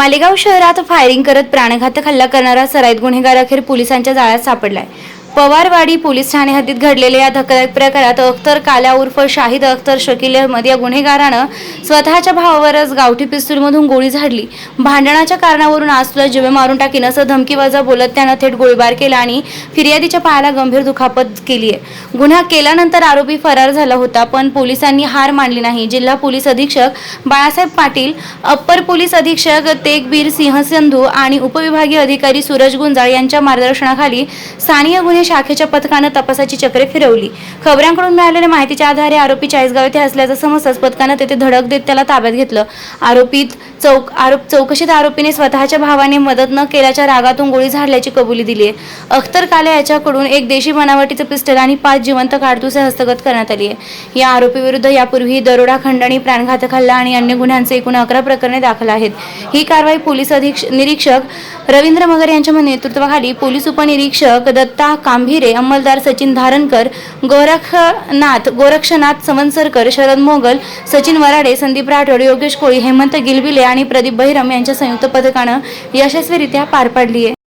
मालेगाव शहरात फायरिंग करत प्राणघातक हल्ला करणारा सराईत गुन्हेगार अखेर पोलिसांच्या जाळ्यात सापडलाय. पवारवाडी पोलीस ठाणे हद्दीत घडलेल्या या धक्कादायक प्रकारात अख्तर काल्या उर्फ शाहिद अख्तर शकील अहमद या गुन्हेगारानं स्वतःच्या भावावरच गावठी पिस्तूलमधून गोळी झाडली. भांडणाच्या कारणावरून आज तुला जीवे मारून टाकीन असं धमकीवाजा बोलत त्यानं थेट गोळीबार केला आणि फिर्यादीच्या पायाला गंभीर दुखापत केली आहे गुन्हा केल्यानंतर आरोपी फरार झाला होता पण पोलिसांनी हार मानली नाही. जिल्हा पोलीस अधीक्षक बाळासाहेब पाटील अप्पर पोलीस अधीक्षक तेगबीर सिंह संधू आणि उपविभागीय अधिकारी सूरज गुंजाळ यांच्या मार्गदर्शनाखाली स्थानीय गुन्हे शाखेच्या पथकानं तपासाची चक्रे फिरवली. खबरांकडून मिळालेल्या माहितीच्या आधारे आरोपी चाळीसगाव येथे असल्याचं समजताच पथकानं तेथे धडक देत त्याला ताब्यात घेतलं. आरोपीत चौक आरोप चौकशीत आरोपीने स्वतःच्या भावाने मदत न केल्याच्या रागातून गोळी झाडल्याची कबुली दिली आहे अख्तर काले याच्याकडून एक देशी बनावटीचं पिस्टल आणि पाच जिवंत काडतुसे हस्तगत करण्यात आली आहे या आरोपीविरुद्ध यापूर्वी दरोडा खंडणी प्राणघातक हल्ला आणि अन्य गुन्ह्यांचे एकूण अकरा प्रकरणे दाखल आहेत. ही कारवाई पोलीस अधीक्ष निरीक्षक रवींद्र मगर यांच्या नेतृत्वाखाली पोलीस उपनिरीक्षक दत्ता कांभिरे अंमलदार सचिन धारणकर गोरखनाथ गोरक्षनाथ सवनसरकर शरद मोगल सचिन वराडे संदीप राठोड योगेश कोळी हेमंत गिलबिले आणि प्रदीप बहिरम यांच्या संयुक्त पथकानं यशस्वीरित्या पार पाडली आहे